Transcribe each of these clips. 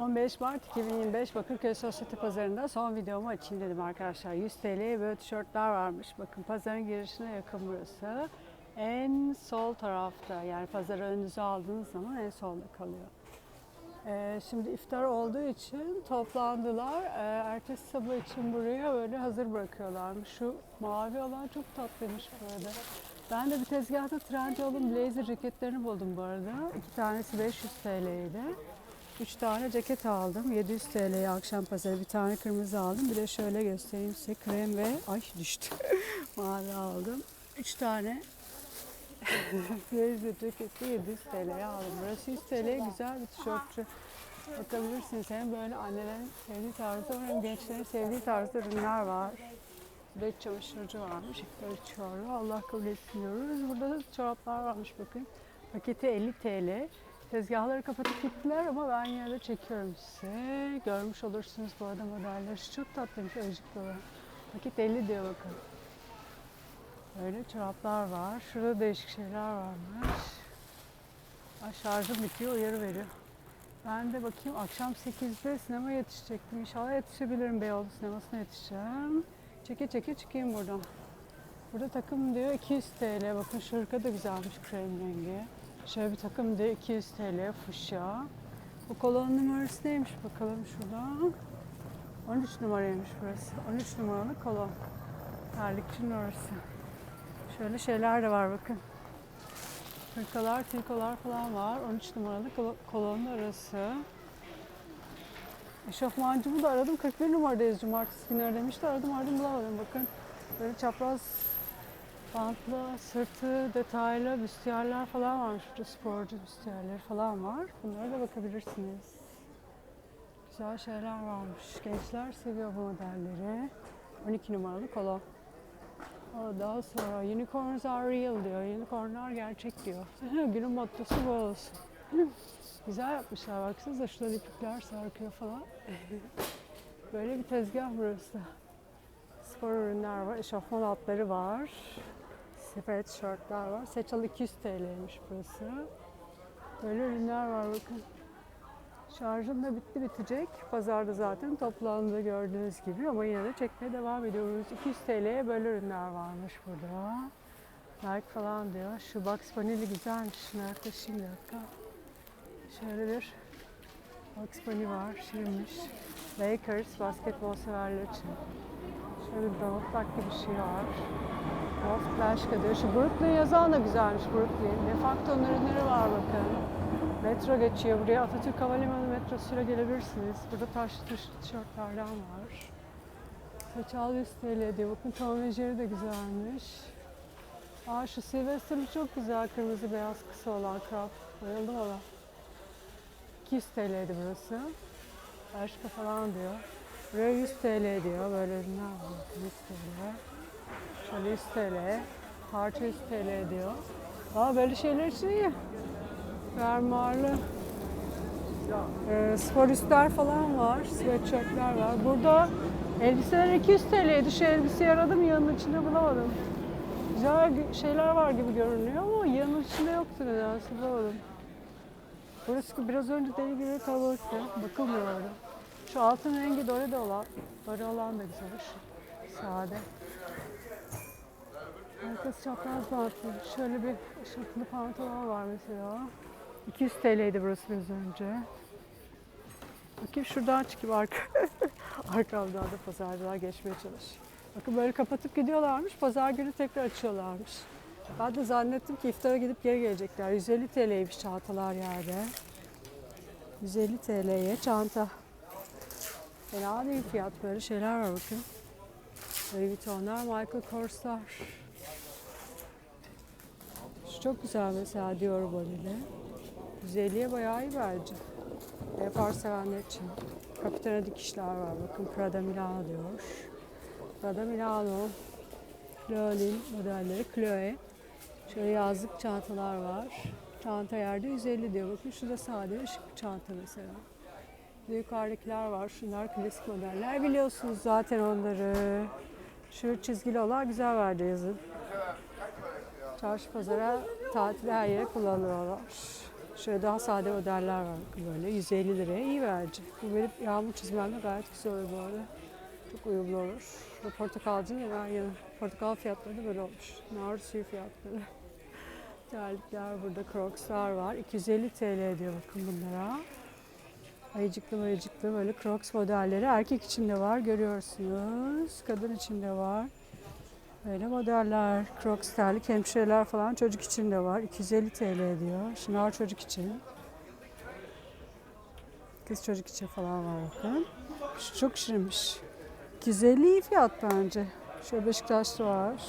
15 Mart 2025 Bakırköy Sosyete Pazarı'nda son videomu açayım dedim arkadaşlar. 100 TL'ye böyle tişörtler varmış. Bakın pazarın girişine yakın burası. En sol tarafta yani pazarı önünüze aldığınız zaman en solda kalıyor. Ee, şimdi iftar olduğu için toplandılar. Ee, ertesi sabah için buraya böyle hazır bırakıyorlarmış. Şu mavi olan çok tatlıymış arada. Ben de bir tezgahta Trendyol'un blazer ceketlerini buldum bu arada. İki tanesi 500 TL'ydi. Üç tane ceket aldım. 700 TL'ye akşam pazarı bir tane kırmızı aldım. Bir de şöyle göstereyim size krem ve ay düştü. Mavi aldım. Üç tane blazer ceketi 700 TL'ye aldım. Burası 100 TL'ye güzel bir tişörtçü. Bakabilirsiniz hem böyle annelerin sevdiği tarzda hem gençlerin sevdiği tarzda ürünler var. De çamaşırcı varmış. İftar içiyorlar. Allah kabul etsin diyoruz. Burada da çoraplar varmış bakın. Paketi 50 TL. Tezgahları kapatıp gittiler ama ben yine de çekiyorum size. Görmüş olursunuz bu arada modelleri. Çok tatlıymış dolu. Paket 50 diyor bakın. Böyle çoraplar var. Şurada değişik şeyler varmış. Ay şarjım bitiyor, uyarı veriyor. Ben de bakayım akşam 8'de sinema yetişecektim. İnşallah yetişebilirim Beyoğlu sinemasına yetişeceğim. Çeke çeke çıkayım buradan. Burada takım diyor 200 TL. Bakın şu hırka da güzelmiş krem rengi. Şöyle bir takım diyor 200 TL fuşya. Bu kolon numarası neymiş bakalım şurada. 13 numaraymış burası. 13 numaralı kolon. Terlikçinin orası. Şöyle şeyler de var bakın. Hırkalar, trikolar falan var. 13 numaralı kolo- kolonun arası. Eşofmancımı da aradım. 41 numaradayız cumartesi günleri demişti. Aradım aradım bulamadım. Bakın böyle çapraz bantlı, sırtı detaylı büstiyerler falan var. Şurada sporcu büstiyerleri falan var. Bunlara da bakabilirsiniz. Güzel şeyler varmış. Gençler seviyor bu modelleri. 12 numaralı kolon. Aa, Daha sonra unicorns are real diyor. Unicornlar gerçek diyor. Günün mottosu bu olsun. Güzel yapmışlar baksanıza şurada iplikler sarkıyor falan. Böyle bir tezgah burası. Spor ürünler var, eşofman altları var. Sweatshirtler var. Seçal 200 TL'ymiş burası. Böyle ürünler var bakın. Şarjım da bitti bitecek. Pazarda zaten toplandı gördüğünüz gibi ama yine de çekmeye devam ediyoruz. 200 TL'ye böyle ürünler varmış burada. Like falan diyor. Şu Bugs Bunny'li güzelmiş. Yaklaşayım bir dakika. Şöyle bir Bugs Bunny var. Şirinmiş. Lakers basketbol severler için. Şöyle bir Duck gibi bir şey var. Wolf Flashka diyor. Şu Brooklyn yazan da güzelmiş Brooklyn. Defakto'nun ürünleri var bakın. Metro geçiyor buraya. Atatürk Havalimanı metrosuyla gelebilirsiniz. Burada taşlı taşlı tişörtlerden var. Saçal 100 TL diyor. Bakın Tom de güzelmiş. Aa şu Sylvester'lı çok güzel. Kırmızı beyaz kısa olan crop. Bayıldım ona. 200 TL'ydi burası. Başka falan diyor. Buraya 100 TL diyor. Böyle ürünler var. bakın, 100 TL. Şöyle 100 TL. Parça 100 TL diyor. Aa böyle şeyler için iyi. Fermuarlı e, spor falan var. Sweatshirtler var. Burada elbiseler 200 TL'ydi. Şu elbiseyi aradım yağının içinde bulamadım. Güzel şeyler var gibi görünüyor ama yağının içinde yoktu nedense bulamadım. Burası biraz önce deli gibi kalabalıktı. Bakılmıyor orada. Şu altın rengi dore de olan, dore olan da güzelmiş. Sade. Arkası çapraz bantlı. Şöyle bir ışıltılı pantolon var mesela. 200 TL'ydi burası biraz önce. Bakayım şuradan çıkayım arka. Arkamdan da pazarcılar geçmeye çalışıyor. Bakın böyle kapatıp gidiyorlarmış. Pazar günü tekrar açıyorlarmış. Ben de zannettim ki iftara gidip geri gelecekler. 150 TL'ymiş çantalar yerde. 150 TL'ye çanta. Fena değil fiyat böyle şeyler var bakın. Louis Vuitton'lar, Michael Kors'lar. Çok güzel mesela Dior Bonnie'li. 150'ye bayağı iyi bence. Yapar sevenler için. Kapitana dikişler var. Bakın Prada Milano diyor. Prada Milano. Chloe'nin modelleri Chloe. Şöyle yazlık çantalar var. Çanta yerde 150 diyor. Bakın şu da sade ışık çanta mesela. De yukarıdakiler var. Şunlar klasik modeller. Biliyorsunuz zaten onları. Şu çizgili olan güzel verdi yazın. Çarşı pazara tatile her yere kullanıyorlar. Şöyle daha sade modeller var böyle 150 liraya iyi bence. Bu benim yağmur çizmemle gayet güzel olur bu arada. Çok uyumlu olur. Ve portakalcının hemen yanı. Portakal fiyatları da böyle olmuş. Nar suyu fiyatları. Terlikler burada Crocs'lar var. 250 TL diyor bakın bunlara. Ayıcıklı ayıcıklı böyle Crocs modelleri. Erkek için de var görüyorsunuz. Kadın için de var. Böyle modeller, Crocs terlik, hemşireler falan çocuk için de var. 250 TL diyor. Şınar çocuk için. Kız çocuk için falan var bakın. Şu çok şirinmiş. 250 iyi fiyat bence. Şöyle Beşiktaşlı var.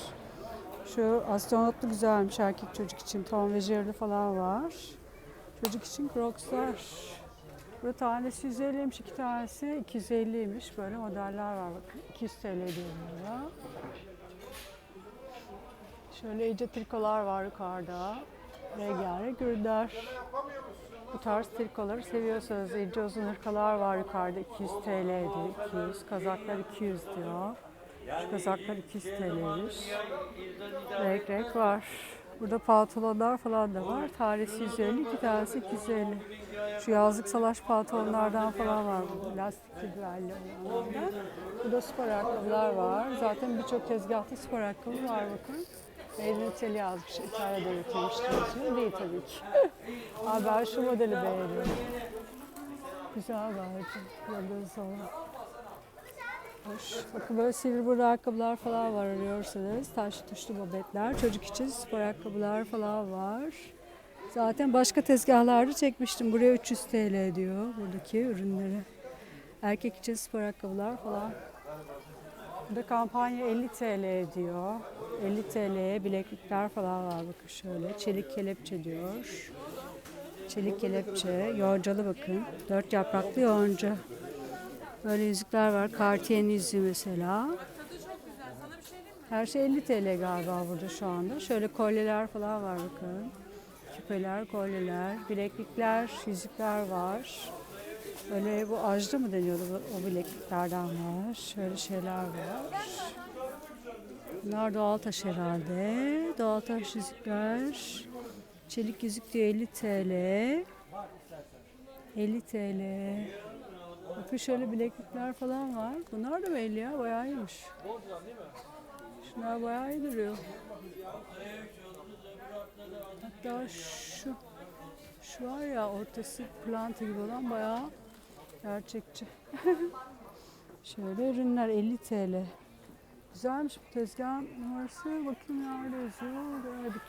Şu astronotlu güzelmiş erkek çocuk için. Tom ve Jerry falan var. Çocuk için Crocs'lar. Burada tanesi 150'ymiş, iki tanesi 250'ymiş. Böyle modeller var bakın. 200 TL diyorum ya. Şöyle iyice trikolar var yukarıda. Rengarenk ürünler. Bu tarz trikoları seviyorsanız ince uzun hırkalar var yukarıda 200 TL diyor. 200. Kazaklar 200 diyor. Şu kazaklar 200 TL'ymiş. Renk renk var. Burada pantolonlar falan da var. Tanesi 150, iki tanesi 250. Şu yazlık salaş pantolonlardan falan var. Lastikli güvenli olanlardan. Burada spor ayakkabılar var. Zaten birçok tezgahta spor ayakkabı var bakın. Italy yazmış. İtalya'da üretilmiştir yazıyor. Değil tabii ki. Abi ben şu modeli beğeniyorum. Güzel bence. Yıldız olan. Hoş. Bakın böyle burun ayakkabılar falan var arıyorsanız. Taşlı tuşlu bobetler. Çocuk için spor ayakkabılar falan var. Zaten başka tezgahlarda çekmiştim. Buraya 300 TL diyor buradaki ürünleri. Erkek için spor ayakkabılar falan. Burada kampanya 50 TL diyor. 50 TL'ye bileklikler falan var bakın şöyle. Çelik kelepçe diyor. Çelik kelepçe. Yoncalı bakın. Dört yapraklı yonca. Böyle yüzükler var. Cartier'in yüzüğü mesela. Her şey 50 TL galiba burada şu anda. Şöyle kolyeler falan var bakın. Küpeler, kolyeler, bileklikler, yüzükler var. Böyle bu ajda mı deniyordu o bilekliklerden var. Şöyle şeyler var. Bunlar doğal taş herhalde. Doğal taş yüzükler. Çelik yüzük diyor 50 TL. 50 TL. Bakın şöyle bileklikler falan var. Bunlar da belli ya bayağı iyiymiş. Şunlar bayağı iyi duruyor. Hatta şu şu var ya ortası planta gibi olan bayağı gerçekçi. Şöyle ürünler 50 TL. Güzelmiş bu tezgahın numarası. Bakayım nerede yazıyor. Göremedik.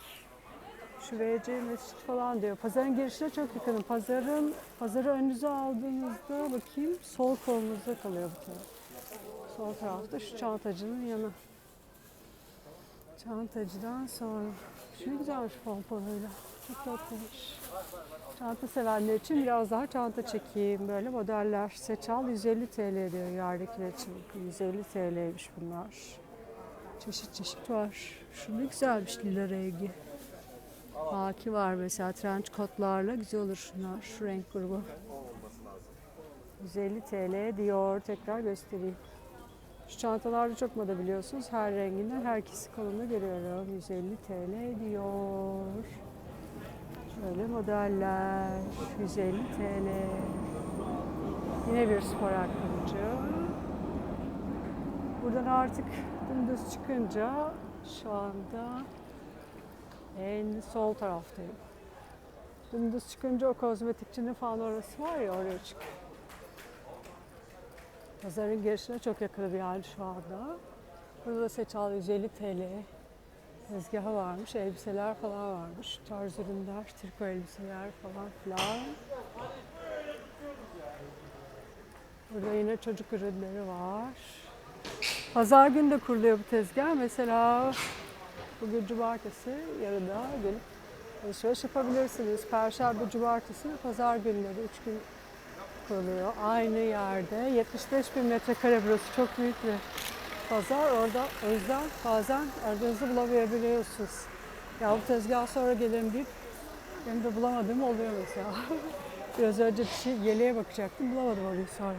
Şu VC Mescit falan diyor. Pazarın girişine çok yakınım. Pazarın pazarı önünüze aldığınızda bakayım sol kolunuzda kalıyor bu taraf. Sol tarafta şu çantacının yanı. Çantacıdan sonra. Şu güzelmiş pompalıyla. Çok tatlıymış. Çanta sevenler için biraz daha çanta çekeyim. Böyle modeller. Seçal 150 TL diyor yerdekiler için. Bakın 150 TL'ymiş bunlar. Çeşit çeşit var. Şu ne güzelmiş lila rengi. Haki var mesela trench kotlarla güzel olur şunlar. Şu renk grubu. 150 TL diyor. Tekrar göstereyim. Şu çantalarda çok moda biliyorsunuz. Her renginden herkesi kolunda görüyorum. 150 TL diyor. Şöyle modeller. 150 TL. Yine bir spor ayakkabıcı. Buradan artık dümdüz çıkınca şu anda en sol taraftayım. Dümdüz çıkınca o kozmetikçinin falan orası var ya oraya çık. Pazarın girişine çok yakın bir yer şu anda. Burada da Seçal 150 TL tezgahı varmış. Elbiseler falan varmış. Tarz ürünler, triko elbiseler falan filan. Burada yine çocuk ürünleri var. Pazar günü de kuruluyor bu tezgah. Mesela bugün cumartesi, yarın da gelip alışveriş yapabilirsiniz. Perşembe, cumartesi, pazar günleri 3 gün kuruluyor. Aynı yerde 75 bin metrekare burası çok büyük bir pazar. Orada o yüzden bazen aradığınızı bulamayabiliyorsunuz. Ya bu tezgah sonra gelirim deyip benim de bulamadığım oluyor mesela. Biraz önce bir şey yeleğe bakacaktım bulamadım orayı sonra.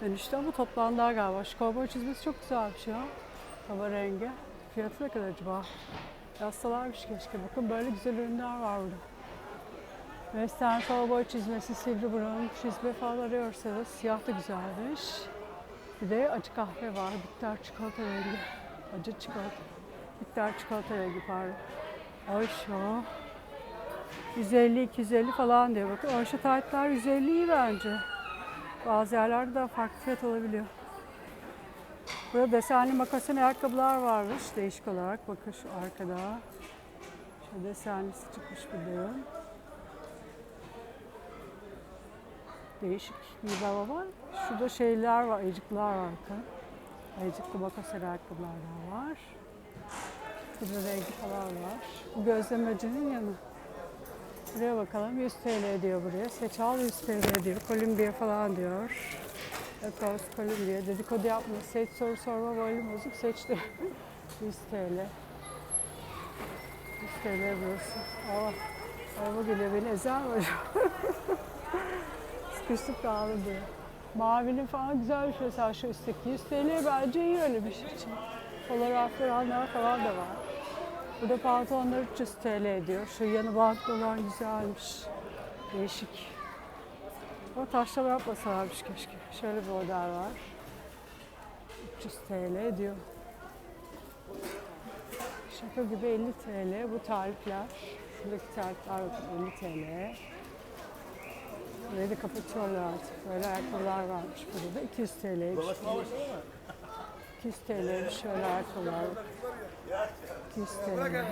Dönüşte ama toplandılar galiba. Şu kovboy çizmesi çok güzelmiş ya. Hava rengi. Fiyatı ne kadar acaba? Yazsalarmış keşke. Bakın böyle güzel ürünler var burada. Western Cowboy çizmesi, sivri burun, çizme falan arıyorsanız siyah da güzelmiş. Bir de acı kahve var. Bitter çikolata rengi. Acı çikolata. Bitter çikolata rengi pardon. Ay şu. 150-250 falan diyor. Bakın Orşa taytlar 150 iyi bence. Bazı yerlerde daha farklı fiyat olabiliyor. Burada desenli makasin ayakkabılar varmış değişik olarak. Bakın şu arkada. Şu desenlisi çıkmış bir de. Değişik bir baba var. Şurada şeyler var, ayıcıklar var. Ayıcıklı makasin ayakkabılar da var. Burada rengi falan var. Bu gözlemecinin yanı. Buraya bakalım 100 TL diyor buraya. Seçal 100 TL diyor. Kolombiya falan diyor. Epos Kolombiya. Dedikodu yapma. Seç soru sorma volüm bozuk seçti. 100 TL. 100 TL burası. Aa, araba geliyor beni ezer mi Sıkıştık dağıldı. Mavinin falan güzel bir şey mesela şu üstteki. 100 TL bence iyi öyle bir şey için. Fotoğraflar almalar falan da var. Burada pantolonlar 300 TL ediyor. Şu yanı bantlı olan güzelmiş. Değişik. Ama taşlama yapmasalarmış keşke. Şöyle bir model var. 300 TL ediyor. Şaka gibi 50 TL. Bu tarifler. Şuradaki tarifler bakın 50 TL. Burayı da kapatıyorlar artık. Böyle ayakkabılar varmış burada da 200 TL'ymiş. 200 TL'ymiş şöyle ayakkabılar. 200 TL.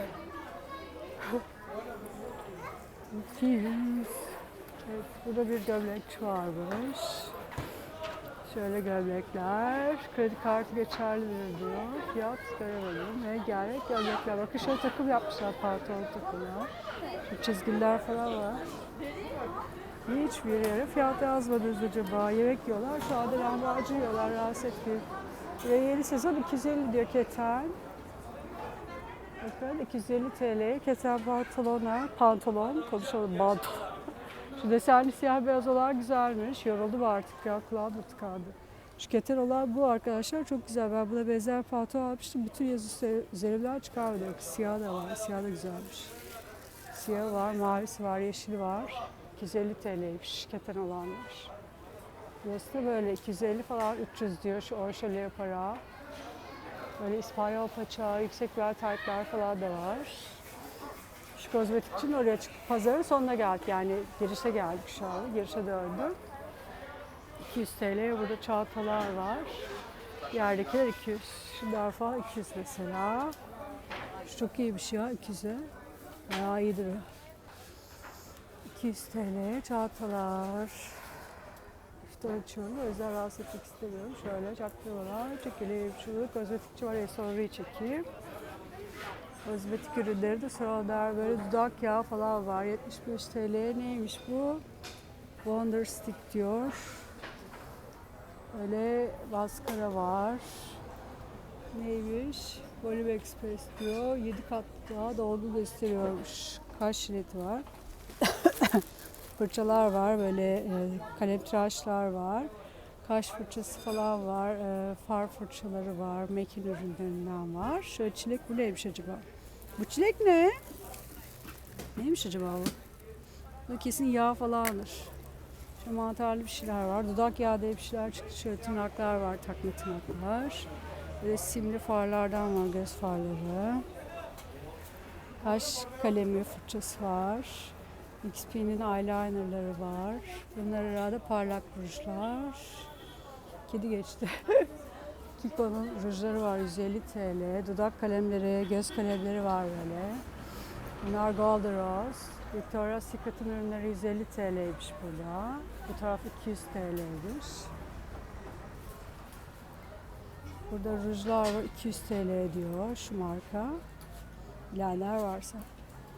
200. Evet, burada bir gömlekçi varmış. Şöyle gömlekler. Kredi kartı geçerlidir diyor. Fiyat göremedim. Ve gerek gömlekler. Bakın şöyle takım yapmışlar pantolon takımı. Çizgiler falan var. Hiçbir yere fiyat yazmadınız acaba? Yemek yiyorlar. Şu anda lahmacun yiyorlar. Rahatsız etmiyor. Ve yeni sezon 250 diyor keten. Bakın 250 TL keten pantolonlar. Pantolon. Konuşalım pantolon. Şu desenli siyah beyaz olan güzelmiş. Yoruldum artık ya kulağım tıkandı. Şu keten olan bu arkadaşlar çok güzel. Ben buna benzer pantolon almıştım. Bütün yazı üzerimden çıkardı. Siyah da var. Siyah da güzelmiş. Siyah var, mavisi var, yeşili var. 250 TL'ymiş keten olanlar. Burası böyle 250 falan 300 diyor şu orşalaya para. Böyle İspanyol paça, yüksek bel taytlar falan da var. Şu kozmetikçinin oraya çıktık. Pazarın sonuna geldik yani girişe geldik şu an. Girişe döndüm. 200 TL burada çantalar var. Yerdekiler 200. Şunlar falan 200 mesela. Şu çok iyiymiş ya 200'e. Bayağı iyidir. 200 TL çantalar. İftar açıyorum. O yüzden rahatsız etmek istemiyorum. Şöyle çaktırmalar. Çekileyim şunu. Kozmetikçi var ya sonra çekeyim. Kozmetik ürünleri de sıralar böyle dudak yağı falan var. 75 TL neymiş bu? Wonder Stick diyor. Öyle maskara var. Neymiş? Volüm Express diyor. 7 kat daha dolgu gösteriyormuş. Kaş şileti var. Fırçalar var. Böyle e, kalem var. Kaş fırçası falan var. E, far fırçaları var. Mekin ürünlerinden var. Şöyle çilek bu neymiş acaba? Bu çilek ne? Neymiş acaba bu? Bu kesin yağ falandır. Şu mantarlı bir şeyler var. Dudak yağı diye bir şeyler çıktı. Şöyle tırnaklar var. Takma tırnaklar. Böyle simli farlardan var. Göz farları. Kaş kalemi fırçası var. XP'nin eyelinerları var. Bunlar herhalde parlak rujlar. Kedi geçti. Kiko'nun rujları var 150 TL. Dudak kalemleri, göz kalemleri var böyle. Bunlar Golden Rose. Victoria's Secret'ın ürünleri 150 TL'ymiş burada. Bu taraf 200 TL'ymiş. Burada rujlar var 200 TL diyor şu marka. Bilenler varsa.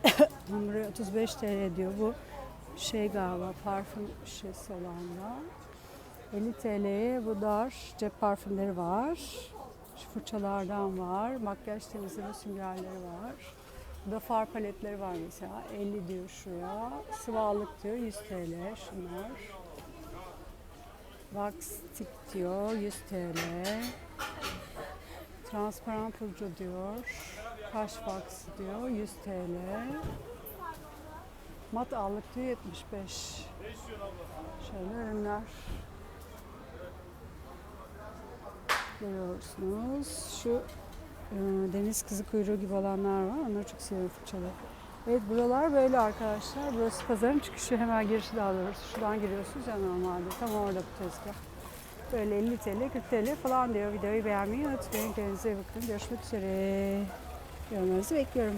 Buraya 35 TL diyor bu şey galiba parfüm şişesi olanlar. 50 TL'ye bu dar cep parfümleri var. Şu fırçalardan var. Makyaj temizleme süngerleri var. Burada far paletleri var mesela. 50 diyor şuraya. Sıvazlık diyor 100 TL şunlar. Wax stick diyor 100 TL. Transparan pudra diyor. Kaş wax diyor 100 TL. Mat allık diyor 75. Şöyle ürünler. Görüyorsunuz. Şu e, deniz kızı kuyruğu gibi olanlar var. Onları çok seviyorum fırçalı. Evet buralar böyle arkadaşlar. Burası pazarın çıkışı hemen girişi daha doğrusu. Şuradan giriyorsunuz ya normalde. Tam orada bu tezgah. Böyle 50 TL, 40 TL falan diyor. Videoyu beğenmeyi unutmayın. Kendinize bakın. Görüşmek üzere. Yorumlarınızı bekliyorum.